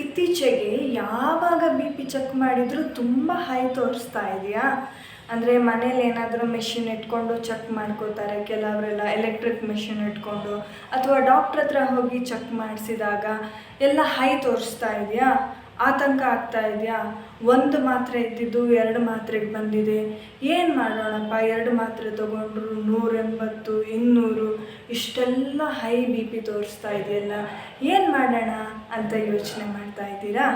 ಇತ್ತೀಚೆಗೆ ಯಾವಾಗ B P check ಮಾಡಿದರೂ ತುಂಬ ಹೈ ತೋರಿಸ್ತಾ ಇದೆಯಾ? ಅಂದರೆ ಮನೇಲಿ ಏನಾದರೂ ಮೆಷಿನ್ ಇಟ್ಕೊಂಡು ಚೆಕ್ ಮಾಡ್ಕೋತಾರೆ, ಕೆಲವರೆಲ್ಲ ಎಲೆಕ್ಟ್ರಿಕ್ ಮೆಷಿನ್ ಇಟ್ಕೊಂಡು, ಅಥವಾ ಡಾಕ್ಟ್ರ್ ಹತ್ರ ಹೋಗಿ ಚೆಕ್ ಮಾಡಿಸಿದಾಗ ಎಲ್ಲ ಹೈ ತೋರಿಸ್ತಾ ಇದೆಯಾ? ಆತಂಕ ಆಗ್ತಾ ಇದೆಯಾ? ಒಂದು ಮಾತ್ರೆ ಇದ್ದಿದ್ದು ಎರಡು ಮಾತ್ರೆಗೆ ಬಂದಿದೆ. ಏನು ಮಾಡೋಣಪ್ಪ? ಎರಡು ಮಾತ್ರೆ ತೊಗೊಂಡ್ರು ನೂರೆಂಬತ್ತು ಇನ್ನೂರು. ಇಷ್ಟೆಲ್ಲ ಹೈ ಬಿ ಪಿ ತೋರಿಸ್ತಾ ಇದೆಯಲ್ಲ, ಏನು ಮಾಡೋಣ ಅಂತ ಯೋಚನೆ ಮಾಡ್ತಾ ಇದ್ದೀರಾ?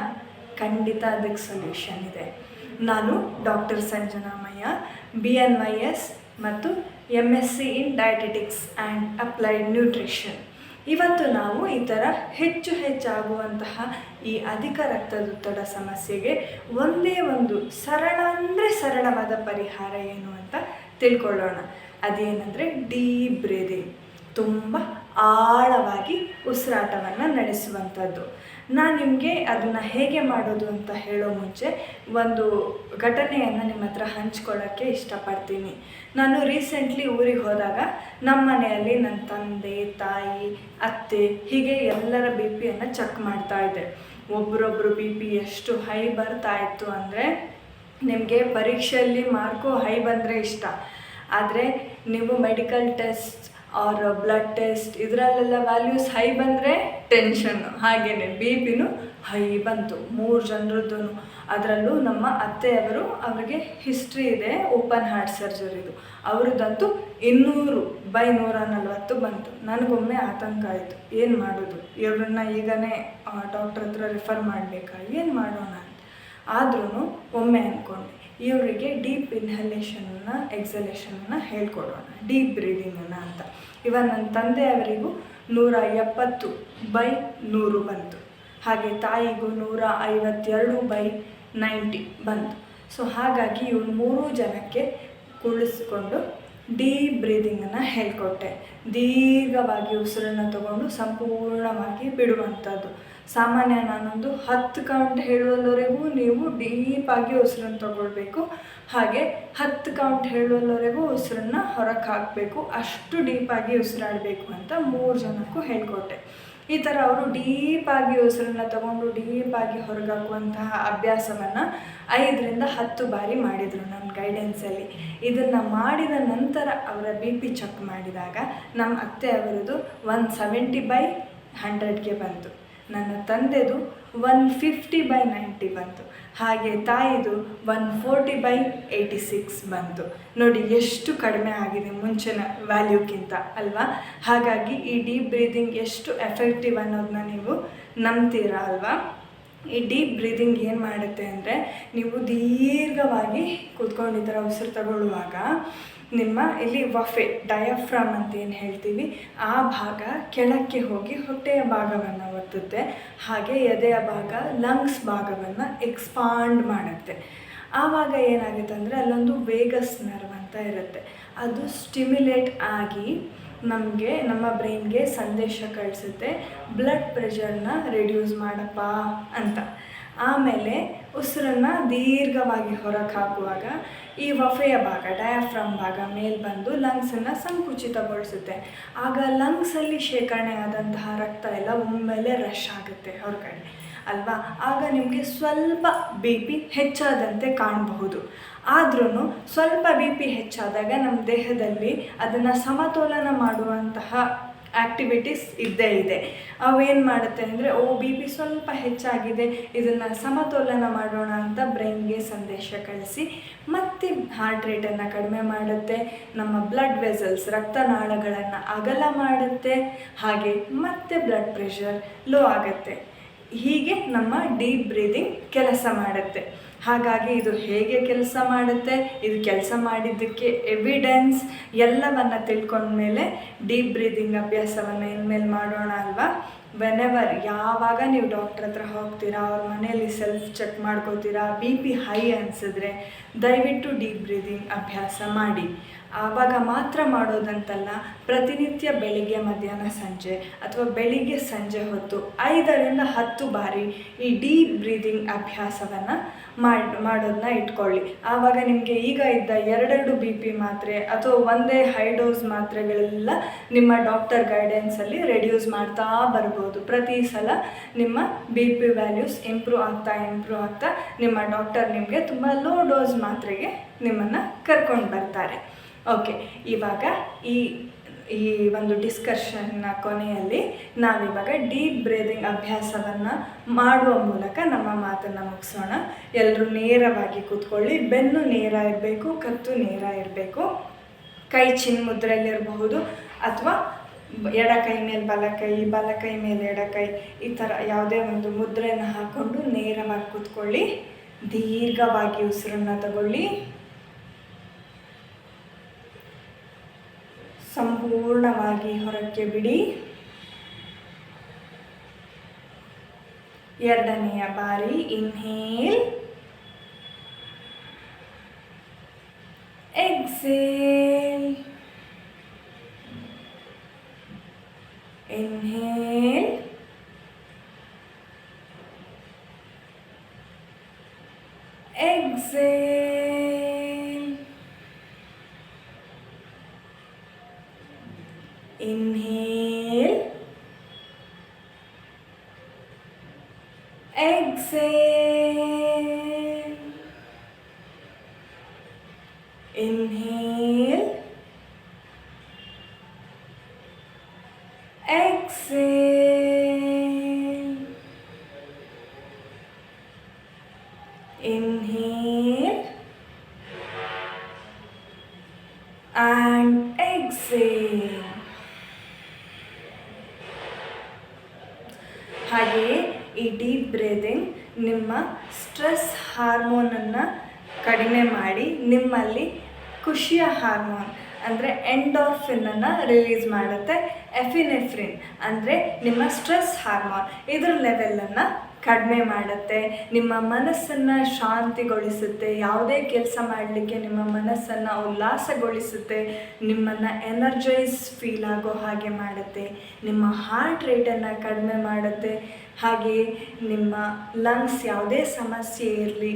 ಖಂಡಿತ ಅದಕ್ಕೆ ಸೊಲ್ಯೂಷನ್ ಇದೆ. ನಾನು doctor Sanjanamayya B N Y S ಮತ್ತು M S C in dietetics and applied nutrition ಇವತ್ತು ನಾವು ಈ ಥರ ಹೆಚ್ಚು ಹೆಚ್ಚಾಗುವಂತಹ ಈ ಅಧಿಕ ರಕ್ತದೊತ್ತಡ ಸಮಸ್ಯೆಗೆ ಒಂದೇ ಒಂದು ಸರಳ ಅಂದರೆ ಸರಳವಾದ ಪರಿಹಾರ ಏನು ಅಂತ ತಿಳ್ಕೊಳ್ಳೋಣ. ಅದೇನೆಂದರೆ ಡೀಪ್ ಬ್ರೀದಿಂಗ್ ತುಂಬ ಆಳವಾಗಿ ಉಸಿರಾಟವನ್ನು ನಡೆಸುವಂಥದ್ದು. ನಾನು ನಿಮಗೆ ಅದನ್ನು ಹೇಗೆ ಮಾಡೋದು ಅಂತ ಹೇಳೋ ಮುಂಚೆ ಒಂದು ಘಟನೆಯನ್ನು ನಿಮ್ಮ ಹತ್ರ ಹಂಚ್ಕೊಳ್ಳೋಕ್ಕೆ ಇಷ್ಟಪಡ್ತೀನಿ. ನಾನು ರೀಸೆಂಟ್ಲಿ ಊರಿಗೆ ಹೋದಾಗ ನಮ್ಮ ಮನೆಯಲ್ಲಿ ನನ್ನ ತಂದೆ, ತಾಯಿ, ಅತ್ತೆ ಹೀಗೆ ಎಲ್ಲರ ಬಿ ಪಿಯನ್ನು ಚೆಕ್ ಮಾಡ್ತಾ ಇದ್ದೆ. ಒಬ್ಬರೊಬ್ಬರು ಬಿ ಪಿ ಎಷ್ಟು ಹೈ ಬರ್ತಾ ಇತ್ತು ಅಂದರೆ ನಿಮಗೆ ಪರೀಕ್ಷೆಯಲ್ಲಿ ಮಾರ್ಕು ಹೈ ಬಂದರೆ ಇಷ್ಟ. ಆದರೆ ನೀವು medical test or blood test ಇದರಲ್ಲೆಲ್ಲ ವ್ಯಾಲ್ಯೂಸ್ ಹೈ ಬಂದರೆ ಟೆನ್ಷನ್ನು ಹಾಗೇನೆ ಬಿ ಪಿನೂ ಹೈ ಬಂತು. ಮೂರು ಜನರದ್ದು ಅದರಲ್ಲೂ ನಮ್ಮ ಅತ್ತೆಯವರು ಅವರಿಗೆ ಹಿಸ್ಟ್ರಿ ಇದೆ ಓಪನ್ ಹಾರ್ಟ್ ಸರ್ಜರಿದು ಅವ್ರದ್ದಂತೂ ಇನ್ನೂರು ಬೈ ನೂರ ನಲ್ವತ್ತು ಬಂತು. ನನಗೊಮ್ಮೆ ಆತಂಕ ಆಯಿತು. ಏನು ಮಾಡೋದು? ಇವ್ರನ್ನ ಈಗನೇ ಡಾಕ್ಟ್ರ್ ಹತ್ರ ರೆಫರ್ ಮಾಡಬೇಕಾ? ಏನು ಮಾಡೋಣ ಅಂತ. ಆದ್ರೂ ಒಮ್ಮೆ ಅಂದ್ಕೊಂಡೆ ಇವರಿಗೆ ಡೀಪ್ ಇನ್ಹಲೇಷನನ್ನು ಎಕ್ಸಲೇಷನನ್ನು ಹೇಳ್ಕೊಡೋಣ. ಡೀಪ್ ಬ್ರೀದಿಂಗನ್ನು ಅಂತ. ಇವನ್ ನನ್ನ ತಂದೆಯವರಿಗೂ ನೂರ ಎಪ್ಪತ್ತು ಬೈ ನೂರು ಬಂತು. ಹಾಗೆ ತಾಯಿಗೂ ನೂರ ಐವತ್ತೆರಡು ಬೈ ನೈಂಟಿ ಬಂತು. ಸೊ ಹಾಗಾಗಿ ಇವ್ರು ಮೂರೂ ಜನಕ್ಕೆ ಕುಳಿಸ್ಕೊಂಡು ಡೀಪ್ ಬ್ರೀದಿಂಗನ್ನು ಹೇಳ್ಕೊಟ್ಟೆ ದೀರ್ಘವಾಗಿ ಉಸಿರನ್ನು ತಗೊಂಡು ಸಂಪೂರ್ಣವಾಗಿ ಬಿಡುವಂಥದ್ದು. ಸಾಮಾನ್ಯ ನಾನೊಂದು ಹತ್ತು ಕೌಂಟ್ ಹೇಳುವಲ್ಲವರೆಗೂ ನೀವು ಡೀಪಾಗಿ ಉಸಿರನ್ನು ತಗೊಳ್ಬೇಕು. ಹಾಗೆ ಹತ್ತು ಕೌಂಟ್ ಹೇಳುವಲ್ಲವರೆಗೂ ಉಸಿರನ್ನು ಹೊರಗೆ ಹಾಕಬೇಕು. ಅಷ್ಟು ಡೀಪಾಗಿ ಉಸಿರಾಡಬೇಕು ಅಂತ ಮೂರು ಜನಕ್ಕೂ ಹೇಳ್ಕೊಟ್ಟೆ. ಈ ಥರ ಅವರು ಡೀಪಾಗಿ ಉಸಿರನ್ನು ತಗೊಂಡು ಡೀಪಾಗಿ ಹೊರಗೆ ಹಾಕುವಂತಹ ಅಭ್ಯಾಸವನ್ನು ಐದರಿಂದ ಹತ್ತು ಬಾರಿ ಮಾಡಿದರು ನನ್ನ ಗೈಡೆನ್ಸಲ್ಲಿ ಇದನ್ನು ಮಾಡಿದ ನಂತರ ಅವರ ಬಿ ಪಿ ಚೆಕ್ ಮಾಡಿದಾಗ ನಮ್ಮ ಅತ್ತೆ ಅವರದು ಒನ್ ಸೆವೆಂಟಿ ಬೈ ಹಂಡ್ರೆಡ್ಗೆ ಬಂತು. ನನ್ನ ತಂದೆದು ಒನ್ ಫಿಫ್ಟಿ ಬೈ ನೈಂಟಿ ಬಂತು. ಹಾಗೆ ತಾಯಿದು one forty by eighty six ಬಂತು. ನೋಡಿ ಎಷ್ಟು ಕಡಿಮೆ ಆಗಿದೆ ಮುಂಚಿನ ವ್ಯಾಲ್ಯೂಕ್ಕಿಂತ ಅಲ್ವಾ? ಹಾಗಾಗಿ ಈ ಡೀಪ್ ಬ್ರೀದಿಂಗ್ ಎಷ್ಟು ಎಫೆಕ್ಟಿವ್ ಅನ್ನೋದನ್ನ ನೀವು ನಂಬ್ತೀರಾ, ಅಲ್ವಾ? ಈ ಡೀಪ್ ಬ್ರೀದಿಂಗ್ ಏನು ಮಾಡುತ್ತೆ ಅಂದರೆ, ನೀವು ದೀರ್ಘವಾಗಿ ಕೂತ್ಕೊಂಡು ಈ ಉಸಿರು ತಗೊಳ್ಳುವಾಗ ನಿಮ್ಮ ಇಲ್ಲಿ ವಫೆ, ಡಯಾಫ್ರಾಮ್ ಅಂತ ಏನು ಹೇಳ್ತೀವಿ, ಆ ಭಾಗ ಕೆಳಕ್ಕೆ ಹೋಗಿ ಹೊಟ್ಟೆಯ ಭಾಗವನ್ನು ಒತ್ತುತ್ತೆ. ಹಾಗೆ ಎದೆಯ ಭಾಗ ಲಂಗ್ಸ್ ಭಾಗವನ್ನು ಎಕ್ಸ್ಪಾಂಡ್ ಮಾಡುತ್ತೆ. ಆವಾಗ ಏನಾಗುತ್ತೆ ಅಂದರೆ ಅಲ್ಲೊಂದು ವೇಗಸ್ ನರ್ವ್ ಅಂತ ಇರುತ್ತೆ. ಅದು ಸ್ಟಿಮ್ಯುಲೇಟ್ ಆಗಿ ನಮಗೆ, ನಮ್ಮ ಬ್ರೈನ್ಗೆ ಸಂದೇಶ ಕಳಿಸುತ್ತೆ. ಬ್ಲಡ್ ಪ್ರೆಷರ್ನ ರೆಡ್ಯೂಸ್ ಮಾಡಪ್ಪ ಅಂತ. ಆಮೇಲೆ ಉಸಿರನ್ನು ದೀರ್ಘವಾಗಿ ಹೊರಗೆ ಹಾಕುವಾಗ ಈ ವಫೆಯ ಭಾಗ ಡಯಾಫ್ರಮ್ ಭಾಗ ಮೇಲೆ ಬಂದು ಲಂಗ್ಸನ್ನು ಸಂಕುಚಿತಗೊಳಿಸುತ್ತೆ. ಆಗ ಲಂಗ್ಸಲ್ಲಿ ಶೇಖರಣೆ ಆದಂತಹ ರಕ್ತ ಎಲ್ಲ ಒಮ್ಮೆಲೆ ರಶ್ ಆಗುತ್ತೆ ಹೊರಗಡೆ ಅಲ್ವಾ? ಆಗ ನಿಮಗೆ ಸ್ವಲ್ಪ ಬಿ ಪಿ ಹೆಚ್ಚಾದಂತೆ ಕಾಣಬಹುದು. ಆದ್ರೂ ಸ್ವಲ್ಪ ಬಿ ಪಿ ಹೆಚ್ಚಾದಾಗ ನಮ್ಮ ದೇಹದಲ್ಲಿ ಅದನ್ನು ಸಮತೋಲನ ಮಾಡುವಂತಹ ಆ್ಯಕ್ಟಿವಿಟೀಸ್ ಇದ್ದೇ ಇದೆ. ಅವೇನು ಮಾಡುತ್ತೆ ಅಂದರೆ, ಓ, ಬಿ, ಪಿ ಸ್ವಲ್ಪ ಹೆಚ್ಚಾಗಿದೆ, ಇದನ್ನು ಸಮತೋಲನ ಮಾಡೋಣ ಅಂತ ಬ್ರೈನ್ಗೆ ಸಂದೇಶ ಕಳಿಸಿ, ಮತ್ತೆ ಹಾರ್ಟ್ ರೇಟನ್ನು ಕಡಿಮೆ ಮಾಡುತ್ತೆ, ನಮ್ಮ ಬ್ಲಡ್ ವೆಸಲ್ಸ್ ರಕ್ತನಾಳಗಳನ್ನು ಅಗಲ ಮಾಡುತ್ತೆ, ಹಾಗೆ ಮತ್ತೆ ಬ್ಲಡ್ ಪ್ರೆಷರ್ ಲೋ ಆಗುತ್ತೆ. ಹೀಗೆ ನಮ್ಮ ಡೀಪ್ ಬ್ರೀದಿಂಗ್ ಕೆಲಸ ಮಾಡುತ್ತೆ. ಹಾಗಾಗಿ ಇದು ಹೇಗೆ ಕೆಲಸ ಮಾಡುತ್ತೆ, ಇದು ಕೆಲಸ ಮಾಡಿದ್ದಕ್ಕೆ ಎವಿಡೆನ್ಸ್ ಎಲ್ಲವನ್ನು ತಿಳ್ಕೊಂಡ್ಮೇಲೆ ಡೀಪ್ ಬ್ರೀದಿಂಗ್ ಅಭ್ಯಾಸವನ್ನು ಇನ್ಮೇಲೆ ಮಾಡೋಣ ಅಲ್ವಾ? ವೆನೆವರ್ ಯಾವಾಗ ನೀವು ಡಾಕ್ಟ್ರ್ ಹತ್ರ ಹೋಗ್ತೀರಾ, ಅವ್ರ ಮನೆಯಲ್ಲಿ ಸೆಲ್ಫ್ ಚೆಕ್ ಮಾಡ್ಕೋತೀರಾ ಬಿ ಪಿ ಹೈ ಅನಿಸಿದ್ರೆ ದಯವಿಟ್ಟು ಡೀಪ್ ಬ್ರೀದಿಂಗ್ ಅಭ್ಯಾಸ ಮಾಡಿ. ಆವಾಗ ಮಾತ್ರ ಮಾಡೋದಂತಲ್ಲ ಪ್ರತಿನಿತ್ಯ ಬೆಳಿಗ್ಗೆ, ಮಧ್ಯಾಹ್ನ, ಸಂಜೆ ಅಥವಾ ಬೆಳಿಗ್ಗೆ, ಸಂಜೆ ಹೊತ್ತು ಐದರಿಂದ ಹತ್ತು ಬಾರಿ ಈ ಡೀಪ್ ಬ್ರೀದಿಂಗ್ ಅಭ್ಯಾಸವನ್ನು ಮಾಡಿ ಮಾಡೋದನ್ನ ಇಟ್ಕೊಳ್ಳಿ. ಆವಾಗ ನಿಮಗೆ ಈಗ ಇದ್ದ ಎರಡೆರಡು ಬಿ ಪಿ ಮಾತ್ರೆ ಅಥವಾ ಒಂದೇ ಹೈ ಡೋಸ್ ಮಾತ್ರೆಗಳೆಲ್ಲ ನಿಮ್ಮ ಡಾಕ್ಟರ್ ಗೈಡೆನ್ಸಲ್ಲಿ ರೆಡ್ಯೂಸ್ ಮಾಡ್ತಾ ಬರ್ಬೋದು. ಪ್ರತಿ ಸಲ ನಿಮ್ಮ ಬಿ ಪಿ ವ್ಯಾಲ್ಯೂಸ್ ಇಂಪ್ರೂವ್ ಆಗ್ತಾ ಇಂಪ್ರೂವ್ ಆಗ್ತಾ ನಿಮ್ಮ ಡಾಕ್ಟರ್ ನಿಮಗೆ ತುಂಬ ಲೋ ಡೋಸ್ ಮಾತ್ರೆಗೆ ನಿಮ್ಮನ್ನು ಕರ್ಕೊಂಡು ಬರ್ತಾರೆ. ಓಕೆ ಇವಾಗ ಈ ಈ ಒಂದು ಡಿಸ್ಕಷನ್ನ ಕೊನೆಯಲ್ಲಿ ನಾವಿವಾಗ ಡೀಪ್ ಬ್ರೀದಿಂಗ್ ಅಭ್ಯಾಸವನ್ನು ಮಾಡುವ ಮೂಲಕ ನಮ್ಮ ಮಾತನ್ನು ಮುಗಿಸೋಣ. ಎಲ್ಲರೂ ನೇರವಾಗಿ ಕೂತ್ಕೊಳ್ಳಿ. ಬೆನ್ನು ನೇರ ಇರಬೇಕು, ಕತ್ತು ನೇರ ಇರಬೇಕು. ಕೈ ಚಿನ್ ಮುದ್ರೆಯಲ್ಲಿರಬಹುದು ಅಥವಾ ಎಡ ಕೈ ಮೇಲೆ ಬಲಕೈ ಬಲಕೈ ಮೇಲೆ ಎಡಕೈ ಈ ಥರ ಯಾವುದೇ ಒಂದು ಮುದ್ರೆಯನ್ನು ಹಾಕ್ಕೊಂಡು ನೇರವಾಗಿ ಕೂತ್ಕೊಳ್ಳಿ. ದೀರ್ಘವಾಗಿ ಉಸಿರನ್ನು ತಗೊಳ್ಳಿ. ಸಂಪೂರ್ಣವಾಗಿ ಹೊರಕ್ಕೆ ಬಿಡಿ ಎರಡನೆಯ ಬಾರಿ inhale exhale inhale inhale. Exhale. Inhale ಈ ಡೀಪ್ ಬ್ರೀದಿಂಗ್ ನಿಮ್ಮ ಸ್ಟ್ರೆಸ್ ಹಾರ್ಮೋನನ್ನು ಕಡಿಮೆ ಮಾಡಿ ನಿಮ್ಮಲ್ಲಿ ಖುಷಿಯ ಹಾರ್ಮೋನ್ ಅಂದರೆ ಎಂಡೋಫಿನನ್ನು ರಿಲೀಸ್ ಮಾಡುತ್ತೆ ಎಫಿನೆಫ್ರಿನ್ ಅಂದರೆ ನಿಮ್ಮ ಸ್ಟ್ರೆಸ್ ಹಾರ್ಮೋನ್ ಇದ್ರ ಲೆವೆಲನ್ನು ಕಡಿಮೆ ಮಾಡುತ್ತೆ, ನಿಮ್ಮ ಮನಸ್ಸನ್ನು ಶಾಂತಿಗೊಳಿಸುತ್ತೆ, ಯಾವುದೇ ಕೆಲಸ ಮಾಡಲಿಕ್ಕೆ ನಿಮ್ಮ ಮನಸ್ಸನ್ನು ಉಲ್ಲಾಸಗೊಳಿಸುತ್ತೆ, ನಿಮ್ಮನ್ನು ಎನರ್ಜೈಸ್ ಫೀಲ್ ಆಗೋ ಹಾಗೆ ಮಾಡುತ್ತೆ, ನಿಮ್ಮ ಹಾರ್ಟ್ ರೇಟನ್ನು ಕಡಿಮೆ ಮಾಡುತ್ತೆ ಹಾಗೆಯೇ ನಿಮ್ಮ ಲಂಗ್ಸ್ ಯಾವುದೇ ಸಮಸ್ಯೆ ಇರಲಿ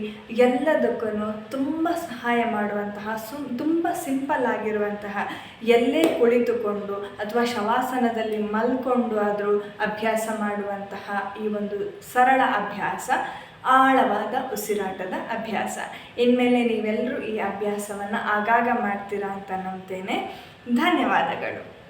ಎಲ್ಲದಕ್ಕೂ ತುಂಬ ಸಹಾಯ ಮಾಡುವಂತಹ ಸುಮ್ ತುಂಬ ಸಿಂಪಲ್ ಆಗಿರುವಂತಹ ಎಲ್ಲೇ ಕುಳಿತುಕೊಂಡು ಅಥವಾ ಶವಾಸನದಲ್ಲಿ ಮಲ್ಕೊಂಡು ಆದರೂ ಅಭ್ಯಾಸ ಮಾಡುವಂತಹ ಈ ಒಂದು ಸರಳ ಅಭ್ಯಾಸ, ಆಳವಾದ ಉಸಿರಾಟದ ಅಭ್ಯಾಸ. ಇನ್ಮೇಲೆ ನೀವೆಲ್ಲರೂ ಈ ಅಭ್ಯಾಸವನ್ನು ಆಗಾಗ ಮಾಡ್ತೀರಾ ಅಂತ ನಂಬ್ತೇನೆ. ಧನ್ಯವಾದಗಳು.